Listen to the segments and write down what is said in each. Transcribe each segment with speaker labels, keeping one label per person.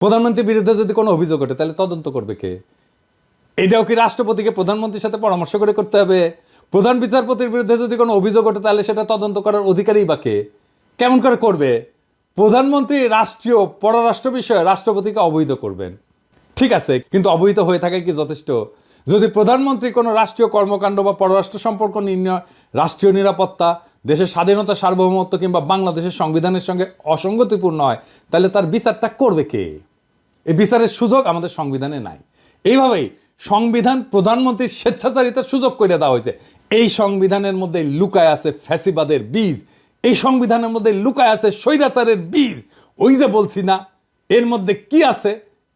Speaker 1: প্রধানমন্ত্রীর বিরুদ্ধে যদি কোনো অভিযোগ ওঠে, তাহলে তদন্ত করবে কে? এটাও কি রাষ্ট্রপতিকে প্রধানমন্ত্রীর সাথে পরামর্শ করে করতে হবে? প্রধান বিচারপতির বিরুদ্ধে যদি কোনো অভিযোগ ওঠে, তাহলে সেটা তদন্ত করার অধিকারই বা কে? কেমন করে করবে? প্রধানমন্ত্রী রাষ্ট্রীয় পররাষ্ট্র বিষয়ে রাষ্ট্রপতিকে অবহিত করবেন। ঠিক আছে, কিন্তু অবহিত হয়ে থাকে কি যথেষ্ট? যদি প্রধানমন্ত্রী কোনো রাষ্ট্রীয় কর্মকাণ্ড বা পররাষ্ট্র সম্পর্ক নির্ণয়, রাষ্ট্রীয় নিরাপত্তা, দেশের স্বাধীনতা, সার্বভৌমত্ব কিংবা বাংলাদেশের সংবিধানের সঙ্গে অসঙ্গতিপূর্ণ হয়, তাহলে তার বিচারটা করবে কে? এই বিচারের সুযোগ আমাদের সংবিধানে নাই। এইভাবেই সংবিধান প্রধানমন্ত্রীর স্বেচ্ছাচারিতার সুযোগ করে দেওয়া হয়েছে। এই সংবিধানের মধ্যে লুকায় আছে ফ্যাসিবাদের বীজ। এই সংবিধানের মধ্যে লুকায় আছে স্বৈরাচারের বীজ। ওই যে বলছি না, এর মধ্যে কি আছে?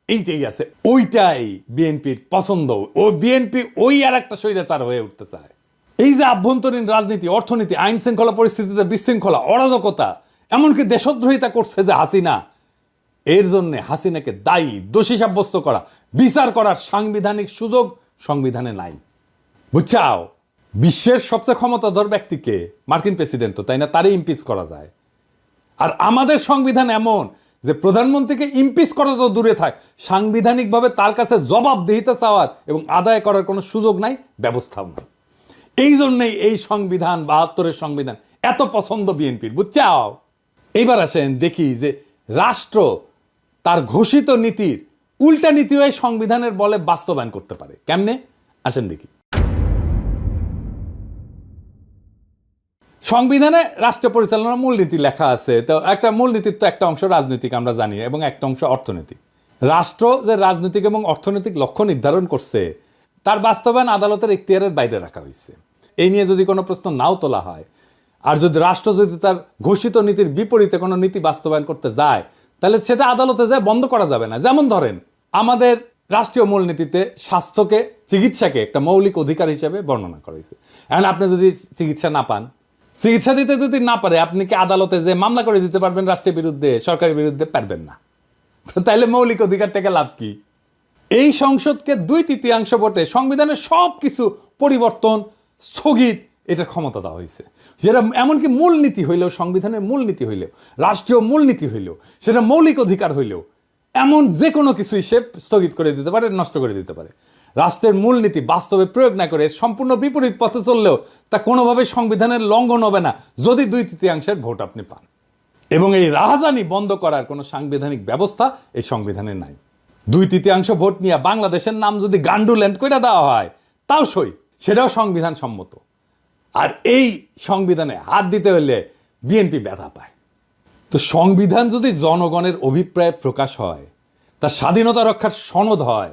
Speaker 1: এইটাই আছে। ওইটাই বিএনপির পছন্দ। ও বিএনপি ওই আর একটা স্বৈরাচার হয়ে উঠতে চায়। এই যে আভ্যন্তরীণ রাজনীতি, অর্থনীতি আইন শৃঙ্খলা পরিস্থিতিতে বিশৃঙ্খলা, অরাজকতা, এমনকি দেশদ্রোহিতা করছে যে হাসিনা এর জন্যে হাসিনাকে দায়ী, দোষী সাব্যস্ত করা, বিচার করার সাংবিধানিক সুযোগ সংবিধানে নাই। বুঝছাও? বিশ্বের সবচেয়ে ক্ষমতাধর ব্যক্তিকে মার্কিন প্রেসিডেন্ট তো, তাই না? তারই ইমপিচ করা যায়। আর আমাদের সংবিধান এমন যে প্রধানমন্ত্রীকে ইমপিচ করা তো দূরে থাক, সাংবিধানিকভাবে তার কাছে জবাবদিহিতা চাওয়ার এবং আদায় করার কোনো সুযোগ নাই, ব্যবস্থাও নাই। এই জন্যই এই সংবিধান, বাহাত্তরের সংবিধান এত পছন্দ বিএনপির, বুঝছাও? এইবার আসেন দেখি যে রাষ্ট্র তার ঘোষিত নীতির উল্টা নীতিও এই সংবিধানের বলে বাস্তবায়ন করতে পারে। কেমনে? আসেন দেখি। সংবিধানে রাষ্ট্র পরিচালনার মূলনীতি লেখা আছে। তো একটা মূলনীতির তো একটা অংশ রাজনৈতিক, আমরা জানি, এবং একটা অংশ অর্থনৈতিক। রাষ্ট্র যে রাজনৈতিক এবং অর্থনৈতিক লক্ষ্য নির্ধারণ করছে, তার বাস্তবায়ন আদালতের ইখতিয়ারের বাইরে রাখা হয়েছে। এই নিয়ে যদি কোনো প্রশ্ন নাও তোলা হয়, আর যদি রাষ্ট্র যদি তার ঘোষিত নীতির বিপরীতে কোনো নীতি বাস্তবায়ন করতে যায় তাহলে সেটা আদালতে যায়, বন্ধ করা যাবে না। যেমন ধরেন, আমাদের রাষ্ট্রীয় মূলনীতিতে স্বাস্থ্যকে, চিকিৎসাকে একটা মৌলিক অধিকার হিসেবে বর্ণনা করা হয়েছে। এখন আপনি যদি চিকিৎসা না পান, চিকিৎসা দিতে যদি না পারে, আপনি কি আদালতে যে মামলা করে দিতে পারবেন রাষ্ট্রের বিরুদ্ধে, সরকারের বিরুদ্ধে, পারবেন না। তাইলে মৌলিক অধিকার থেকে লাভ কি? এই সংসদকে দুই তৃতীয়াংশ ভোটে সংবিধানের সব কিছু পরিবর্তন, স্থগিত এটার ক্ষমতা দেওয়া হয়েছে। যেটা এমনকি মূলনীতি হইলেও, সংবিধানের মূলনীতি হইলেও, রাষ্ট্রীয় মূলনীতি হইলেও, সেটা মৌলিক অধিকার হইলেও, এমন যে কোনো কিছুই সে স্থগিত করে দিতে পারে, নষ্ট করে দিতে পারে। রাষ্ট্রের মূলনীতি বাস্তবে প্রয়োগ না করে, সম্পূর্ণ বিপরীত পথে চললেও তা কোনোভাবে সংবিধানের লঙ্ঘন হবে না, যদি দুই তৃতীয়াংশের ভোট আপনি পান। এবং এই রাহাজানি বন্ধ করার কোনো সাংবিধানিক ব্যবস্থা এই সংবিধানে নাই। দুই তৃতীয়াংশ ভোট নিয়ে বাংলাদেশের নাম যদি গান্ডুল্যান্ড করে দেওয়া হয়, তাও সই, সেটাও সংবিধান সম্মত আর এই সংবিধানে হাত দিতে হলে বিএনপি ব্যথা পায়। তো সংবিধান যদি জনগণের অভিপ্রায় প্রকাশ হয় তার স্বাধীনতা রক্ষার সনদ হয়,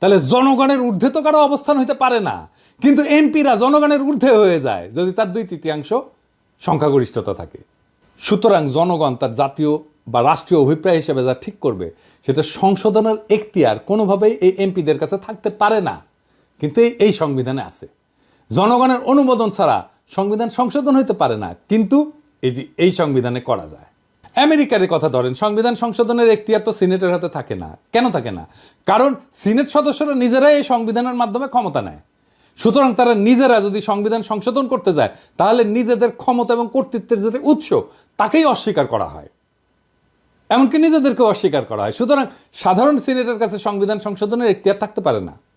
Speaker 1: তাহলে জনগণের ঊর্ধ্বে তো কারও অবস্থান হইতে পারে না। কিন্তু এমপিরা জনগণের ঊর্ধ্বে হয়ে যায় যদি তার দুই তৃতীয়াংশ সংখ্যাগরিষ্ঠতা থাকে। সুতরাং জনগণ তার জাতীয় বা রাষ্ট্রীয় অভিপ্রায় হিসেবে যা ঠিক করবে, সেটা সংশোধনের এখতিয়ার কোনোভাবেই এই এমপিদের কাছে থাকতে পারে না। কিন্তু এই- এই সংবিধানে আছে। জনগণের অনুমোদন ছাড়া সংবিধান সংশোধন হইতে পারে না। কিন্তু এই যে এই সংবিধানে করা যায়। আমেরিকার কথা ধরেন, সংবিধান সংশোধনের এখতিয়ার তো সিনেটের হাতে থাকে না। কেন থাকে না? কারণ সিনেট সদস্যরা নিজেরাই এই সংবিধানের মাধ্যমে ক্ষমতা নেয়। সুতরাং তারা নিজেরা যদি সংবিধান সংশোধন করতে যায়, তাহলে নিজেদের ক্ষমতা এবং কর্তৃত্বের যে উৎস, তাকেই অস্বীকার করা হয়। এমনকি নিজেদেরকেও অস্বীকার করা হয়। সুতরাং সাধারণ সিনেটের কাছে সংবিধান সংশোধনের এখতিয়ার থাকতে পারে না।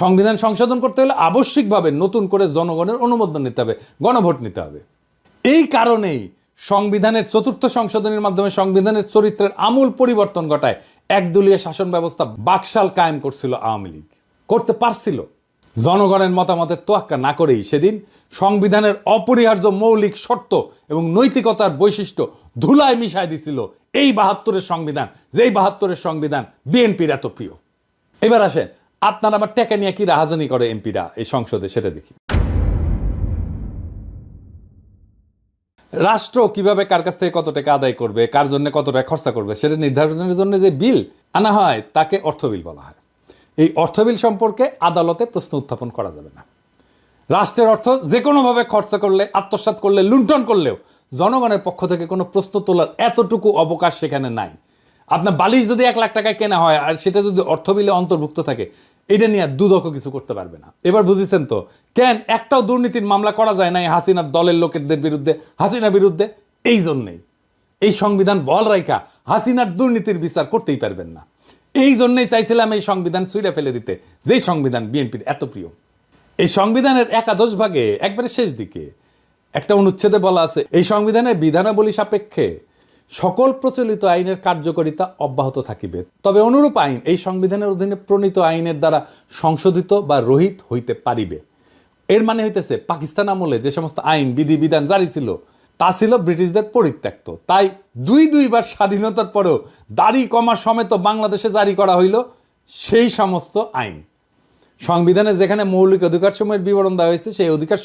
Speaker 1: সংবিধান সংশোধন করতে হলে আবশ্যিকভাবে নতুন করে জনগণের অনুমোদন নিতে হবে, গণভোট নিতে হবে। এই কারণেই সংবিধানের চতুর্থ সংশোধনের মাধ্যমে সংবিধানের চরিত্রের আমূল পরিবর্তন ঘটায় একদলীয় শাসন ব্যবস্থা বাকশাল কায়েম করছিল আওয়ামী লীগ। করতে পারছিল। জনগণের মতামতের তোয়াক্কা না করেই সেদিন সংবিধানের অপরিহার্য মৌলিক শর্ত এবং নৈতিকতার বৈশিষ্ট্য ধুলায় মিশায় দিছিল এই বাহাত্তরের সংবিধান, যেই বাহাত্তরের সংবিধান বিএনপির এত প্রিয়। এবার আসেন আপনার আমার টেকা নিয়ে কি রাহাজানি করে এমপিরা? এই সংসদে সেটা দেখি। রাষ্ট্র কীভাবে কার কাছ থেকে কত টাকা আদায় করবে, কার জন্য কত টাকা খরচা করবে, সেটা নির্ধারণের জন্য যে বিল আনা হয়, তাকে অর্থ বিল বলা হয়। এই অর্থ বিল সম্পর্কে আদালতে প্রশ্ন উত্থাপন করা যাবে না। রাষ্ট্রের অর্থ যে কোনোভাবে খরচা করলে, আত্মসাৎ করলে, লুণ্ঠন করলেও জনগণের পক্ষ থেকে কোনো প্রশ্ন তোলার এতটুকু অবকাশ সেখানে নাই। আপনার বালিশ যদি এক লাখ টাকায় কেনা হয়, আর সেটা যদি অর্থ বিলে অন্তর্ভুক্ত থাকে এটা নিয়ে দুদকও কিছু করতে পারবে না। এবার বুঝেছেন তো, কেন একটাও দুর্নীতির মামলা করা যায় না হাসিনার দলের লোকেদের বিরুদ্ধে হাসিনা বিরুদ্ধে? এই জন্যেই। এই সংবিধান বল রাইখা, হাসিনার দুর্নীতির বিচার করতেই পারবেন না। এই জন্যই চাইছিলাম এই সংবিধান সুইরা ফেলে দিতে, যেই সংবিধান বিএনপির এত প্রিয়। এই সংবিধানের একাদশ ভাগে, একবারে শেষ দিকে, একটা অনুচ্ছেদে বলা আছে, এই সংবিধানের বিধানাবলী সাপেক্ষে সকল প্রচলিত আইনের কার্যকারিতা অব্যাহত থাকিবে। তবে অনুরূপ আইন এই সংবিধানের অধীনে প্রণীত আইনের দ্বারা সংশোধিত বা রহিত হইতে পারিবে। এর মানে হইতেছে, পাকিস্তান আমলে যে সমস্ত আইন, বিধি, বিধান জারি ছিল, তা ছিল ব্রিটিশদের পরিত্যক্ত। তাই দুই দুইবার স্বাধীনতার পরেও দাড়ি, কমা সমেত বাংলাদেশে জারি করা হইল সেই সমস্ত আইন। সংবিধানে যেখানে মৌলিক অধিকার সময়ের বিবরণ দেওয়া হয়েছে, সেই অধিকার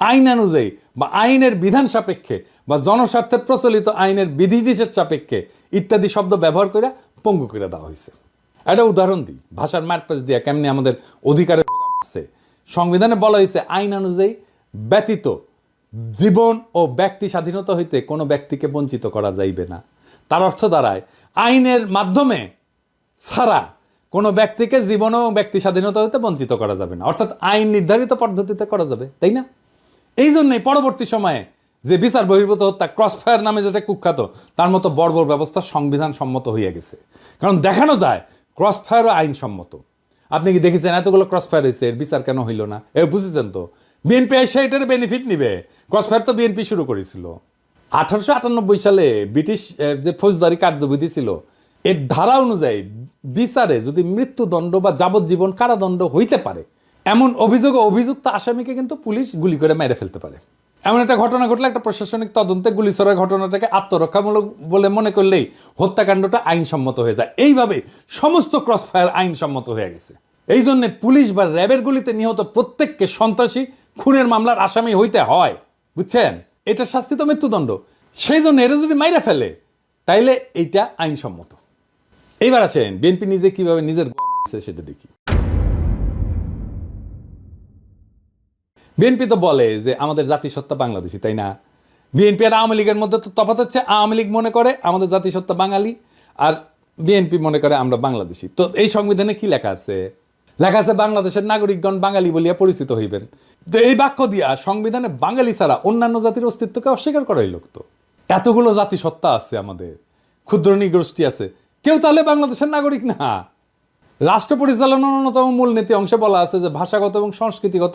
Speaker 1: আইন অনুযায়ী বা আইনের বিধান সাপেক্ষে বা জনস্বার্থে প্রচলিত আইনের বিধিনিষেধ সাপেক্ষে ইত্যাদি শব্দ ব্যবহার করে পঙ্গু করে দেওয়া হয়েছে একটা উদাহরণ দিই, ভাষার মারপ্যাচ দিয়া কেমনি আমাদের অধিকারের আছে। সংবিধানে বলা হয়েছে আইন অনুযায়ী ব্যতীত জীবন ও ব্যক্তি স্বাধীনতা হইতে কোনো ব্যক্তিকে বঞ্চিত করা যাইবে না। তার অর্থ দাঁড়ায়, আইনের মাধ্যমে ছাড়া কোনো ব্যক্তিকে জীবন ও ব্যক্তি স্বাধীনতা হইতে বঞ্চিত করা যাবে না। অর্থাৎ আইন নির্ধারিত পদ্ধতিতে করা যাবে, তাই না? এই জন্যই পরবর্তী সময়ে যে বিচার বহির্ভূত হত্যা ক্রসফায়ার নামে যেটা কুখ্যাত, তার মতো বর্বর ব্যবস্থা সংবিধান সম্মত হইয়া গেছে। কারণ দেখানো যায় ক্রসফায়ারও আইনসম্মত। আপনি কি দেখেছেন এতগুলো ক্রসফায়ার হয়েছে এর বিচার কেন হইল না? এ বুঝেছেন তো? বিএনপি এসে এটার বেনিফিট নিবে। ক্রসফায়ার তো বিএনপি শুরু করেছিল। আঠারোশো আটানব্বই সালে ব্রিটিশ যে ফৌজদারি কার্যবিধি ছিল, এর ধারা অনুযায়ী বিচারে যদি মৃত্যুদণ্ড বা যাবজ্জীবন কারাদণ্ড হইতে পারে এমন অভিযোগ অভিযুক্ত আসামিকে কিন্তু পুলিশ গুলি করে মেরে ফেলতে পারে। এমন একটা ঘটনা ঘটলে একটা প্রশাসনিক তদন্তে গুলি ছড়ার ঘটনাটাকে আত্মরক্ষামূলক বলে মনে করলেই হত্যাকাণ্ডটা আইনসম্মত হয়ে যায়। এইভাবে সমস্ত ক্রসফায়ার আইনসম্মত হয়ে গেছে। এই জন্য পুলিশ বা র্যাবের গুলিতে নিহত প্রত্যেককে সন্ত্রাসী, খুনের মামলার আসামি হইতে হয়। বুঝছেন? এটা শাস্তি তো মৃত্যুদণ্ড। সেই জন্য এরা যদি মাইরা ফেলে, তাইলে এইটা আইনসম্মত। এইবার আসেন, বিএনপি নিজে কীভাবে নিজের সেটা দেখি। বিএনপি তো বলে যে আমাদের জাতিসত্তা বাংলাদেশি, তাই না? বিএনপি আর আওয়ামী লীগের মধ্যে তো তফাৎ হচ্ছে, আওয়ামী লীগ মনে করে আমাদের জাতিসত্তা বাঙালি আর বিএনপি মনে করে আমরা বাংলাদেশি। তো এই সংবিধানে কি লেখা আছে? লেখা আছে, বাংলাদেশের নাগরিকগণ বাঙালি বলিয়া পরিচিত হইবেন। তো এই বাক্য দিয়া সংবিধানে বাঙালি ছাড়া অন্যান্য জাতির অস্তিত্বকে অস্বীকার করা লোক তো। এতগুলো জাতিসত্তা আছে আমাদের, ক্ষুদ্র নিগোষ্ঠী আছে। কেউ তাহলে বাংলাদেশের নাগরিক না? রাষ্ট্র পরিচালনার অন্যতম মূলনীতি অংশে বলা আছে যে ভাষাগত এবং সংস্কৃতিগত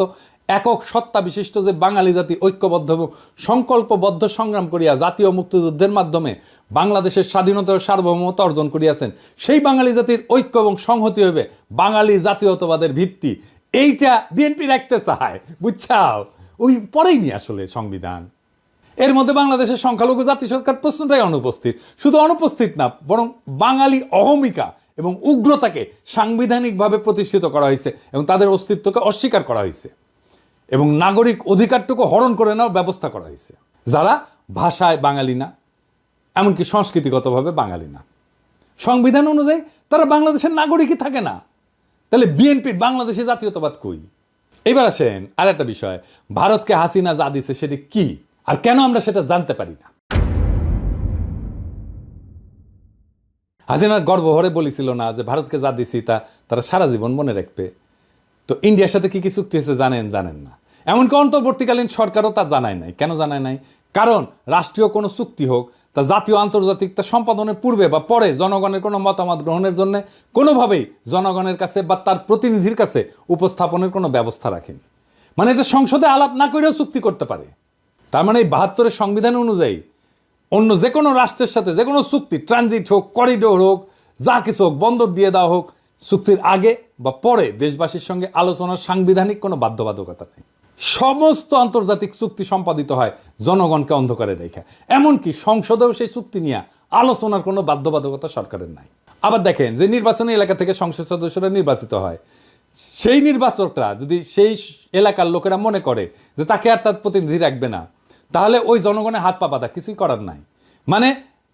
Speaker 1: একক সত্তা বিশিষ্ট যে বাঙালি জাতি ঐক্যবদ্ধ এবং সংকল্পবদ্ধ সংগ্রাম করিয়া জাতীয় মুক্তিযুদ্ধের মাধ্যমে বাংলাদেশের স্বাধীনতা ও সার্বভৌমত্ব অর্জন করিয়াছেন, সেই বাঙালি জাতির ঐক্য এবং সংহতি হইবে বাঙালি জাতীয়তাবাদের ভিত্তি। এইটা বিএনপি রাখতে চায়, বুঝছাও? ওই পরেই নি আসলে সংবিধান। এর মধ্যে বাংলাদেশের সংখ্যালঘু জাতি সরকার প্রশ্নটাই অনুপস্থিত। শুধু অনুপস্থিত না, বরং বাঙালি অহমিকা এবং উগ্রতাকে সাংবিধানিকভাবে প্রতিষ্ঠিত করা হয়েছে এবং তাদের অস্তিত্বকে অস্বীকার করা হয়েছে এবং নাগরিক অধিকারটুকু হরণ করে নেওয়ার ব্যবস্থা করা হয়েছে। যারা ভাষায় বাঙালি না, এমনকি সংস্কৃতিগতভাবে বাঙালি না। সংবিধান অনুযায়ী তারা বাংলাদেশের নাগরিকই থাকে না। তাহলে বিএনপির বাংলাদেশে জাতীয়তাবাদ কই? এবার আসেন আর একটা বিষয়, ভারতকে হাসিনা যা দিছে সেটি কি? আর কেন আমরা সেটা জানতে পারি না? হাসিনা গর্বভরে বলেছিল না যে ভারতকে যা দিছি তা তারা সারা জীবন মনে রাখবে। তো ইন্ডিয়ার সাথে কি কি চুক্তি হয়েছে জানেন জানেন না। এমনকি অন্তর্বর্তীকালীন সরকারও তা জানায় নাই। কেন জানায় নাই? কারণ রাষ্ট্রীয় কোনো চুক্তি হোক, তা জাতীয় আন্তর্জাতিক তা সম্পাদনের পূর্বে বা পরে জনগণের কোনো মতামত গ্রহণের জন্য কোনোভাবেই জনগণের কাছে বা তার প্রতিনিধির কাছে উপস্থাপনের কোনো ব্যবস্থা রাখেনি। মানে এটা সংসদে আলাপ না করেও চুক্তি করতে পারে। তার মানে এই বাহাত্তরের সংবিধান অনুযায়ী অন্য যে কোনো রাষ্ট্রের সাথে, যে কোনো চুক্তি ট্রানজিট হোক করিডোর হোক, যা কিছু হোক, বন্দর দিয়ে দেওয়া হোক, চুক্তির আগে বা পরে দেশবাসীর সঙ্গে আলোচনার সাংবিধানিক কোনো বাধ্যবাধকতা নেই। সমস্ত আন্তর্জাতিক চুক্তি সম্পাদিত হয় জনগণকে অন্ধকারে রেখে। এমনকি সংসদেও সেই চুক্তি নিয়ে আলোচনার কোনো বাধ্যবাধকতা সরকারের নাই। আবার দেখেন, যে নির্বাচনী এলাকা থেকে সংসদ সদস্যরা নির্বাচিত হয়, সেই নির্বাচকরা যদি সেই এলাকার লোকেরা মনে করে যে তাকে আর তার প্রতিনিধি রাখবে না তাহলে ওই জনগণের হাত পা বাঁধা, কিছুই করার নাই। মানে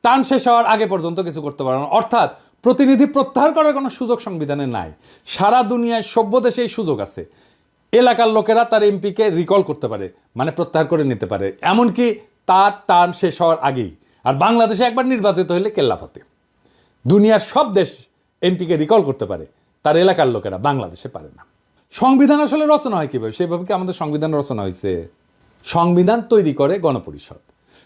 Speaker 1: টান শেষ হওয়ার আগে পর্যন্ত কিছু করতে পারে না। অর্থাৎ প্রতিনিধি প্রত্যাহার করার কোনো সুযোগ সংবিধানে নাই। সারা দুনিয়ায় সভ্য দেশে এই সুযোগ আছে। এলাকার লোকেরা তার এমপিকে রিকল করতে পারে মানে প্রত্যাহার করে নিতে পারে। এমনকি তার টার্ম শেষ হওয়ার আগেই। আর বাংলাদেশে একবার নির্বাচিত হলে কেল্লাফতে দুনিয়ার সব দেশ এমপিকে রিকল করতে পারে। তার এলাকার লোকেরা বাংলাদেশে পারে না। সংবিধান আসলে রচনা হয় কীভাবে? সেভাবে কি আমাদের সংবিধান রচনা হয়েছে সংবিধান তৈরি করে গণপরিষদ।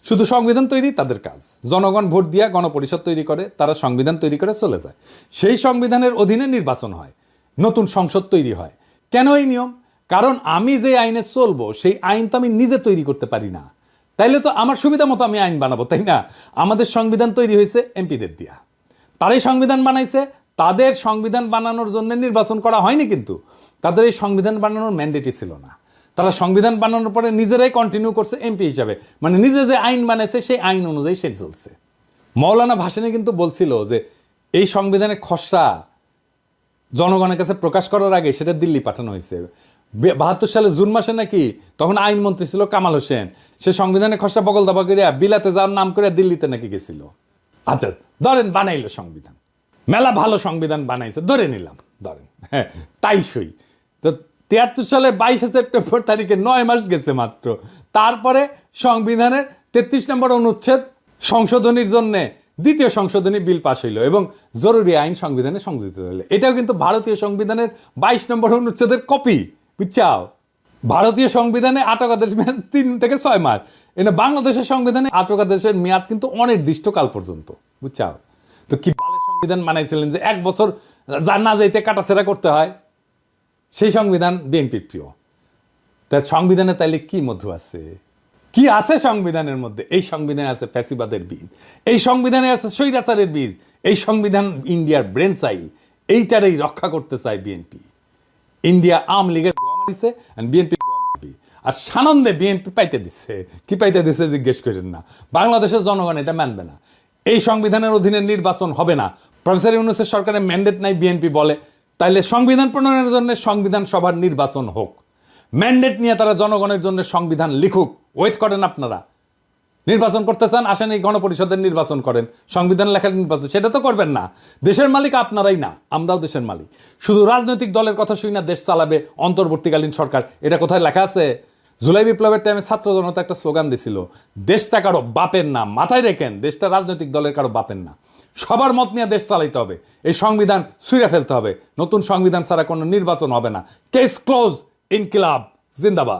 Speaker 1: শুধু সংবিধান তৈরি তাদের কাজ। জনগণ ভোট দিয়া গণপরিষদ তৈরি করে, তারা সংবিধান তৈরি করে চলে যায়। সেই সংবিধানের অধীনে নির্বাচন হয়, নতুন সংসদ তৈরি হয়। কেন এই নিয়ম? কারণ আমি যে আইনে চলবো, সেই আইন তো আমি নিজে তৈরি করতে পারি না। তাইলে তো আমার সুবিধা মতো আমি আইন বানাবো, তাই না? আমাদের সংবিধান তৈরি হয়েছে এমপিদের দিয়া। তারাই সংবিধান বানাইছে, তাদের সংবিধান বানানোর জন্য নির্বাচন করা হয়নি কিন্তু। তাদের এই সংবিধান বানানোর ম্যান্ডেটই ছিল না। তারা সংবিধান বানানোর পরে নিজেরাই কন্টিনিউ করছে এমপি হিসাবে। মানে নিজে যে আইন বানাইছে, সেই আইন অনুযায়ী সে চলছে। মৌলানা ভাসানী কিন্তু বলছিল যে, এই সংবিধানের খসড়া জনগণের কাছে প্রকাশ করার আগে সেটা দিল্লি পাঠানো হয়েছে। বাহাত্তর সালে জুন মাসে নাকি তখন আইনমন্ত্রী ছিল কামাল হোসেন। সে সংবিধানের খসড়া বগল দাবা করিয়া বিলাতে যাওয়ার নাম করে দিল্লিতে নাকি গেছিল। আচ্ছা ধরেন বানাইল সংবিধান। মেলা ভালো সংবিধান বানাইছে, ধরে নিলাম, ধরেন। হ্যাঁ তাই সই। তো তিয়াত্তর সালে বাইশে সেপ্টেম্বর তারিখে নয় মাস গেছে মাত্র। তারপরে সংবিধানের তেত্রিশ নম্বর অনুচ্ছেদ সংশোধনীর জন্য দ্বিতীয় সংশোধনী বিল পাশ হইল এবং জরুরি আইন সংবিধানে সংযোজিত হইল। এটাও কিন্তু ভারতীয় সংবিধানের বাইশ নম্বর অনুচ্ছেদের কপি, বুঝছাও? ভারতীয় সংবিধানে আটকাদেশ মেয়াদ তিন থেকে ছয় মাস। এনে বাংলাদেশের সংবিধানে আটকাদেশের মেয়াদ কিন্তু অনির্দিষ্টকাল পর্যন্ত, বুঝছাও? তো কি বালের সংবিধান মানাইছিলেন যে এক বছর যা না যাইতে কাটাছেড়া করতে হয়? সেই সংবিধান বিএনপির প্রিয়। তা সংবিধানে তাইলে কি মধু আছে? কি আছে সংবিধানের মধ্যে? এই সংবিধানে আছে ফ্যাসিবাদের বীজ। এই সংবিধানে আছে স্বৈরাচারের বীজ। এই সংবিধান ইন্ডিয়ার ব্রেন চাইল। এইটারই রক্ষা করতে চায় বিএনপি। ইন্ডিয়া আওয়ামী লীগের আর বিএনপি আর সানন্দে বিএনপি পাইতে দিচ্ছে কি পাইতে দিচ্ছে জিজ্ঞেস করেন না। বাংলাদেশের জনগণ এটা মানবে না। এই সংবিধানের অধীনে নির্বাচন হবে না। প্রফেসর ইউনুসের সরকারের ম্যান্ডেট নাই বিএনপি বলে। তাইলে সংবিধান প্রণয়নের জন্য সংবিধান সভার নির্বাচন হোক। ম্যান্ডেট নিয়ে তারা জনগণের জন্য সংবিধান লিখুক। ওয়েট করেন আপনারা। নির্বাচন করতে চান, আসেন এই গণপরিষদের নির্বাচন করেন। সংবিধান লেখার নির্বাচন, সেটা তো করবেন না। দেশের মালিক আপনারাই না, আমরাও দেশের মালিক। শুধু রাজনৈতিক দলের কথা শুই না, দেশ চালাবে, অন্তর্বর্তীকালীন সরকার। এটা কোথায় লেখা আছে? জুলাই বিপ্লবের টাইমে ছাত্র জনতা একটা স্লোগান দিছিল, দেশটা কারও বাপের না মাথায় রেখেন, দেশটা রাজনৈতিক দলের কারও বাপের না সবার মত নিয়ে দেশ চালাইতে হবে। এই সংবিধান ছুঁড়ে ফেলতে হবে। নতুন সংবিধান ছাড়া কোনো নির্বাচন হবে না। কেস ক্লোজ ইনকিলাব জিন্দাবাদ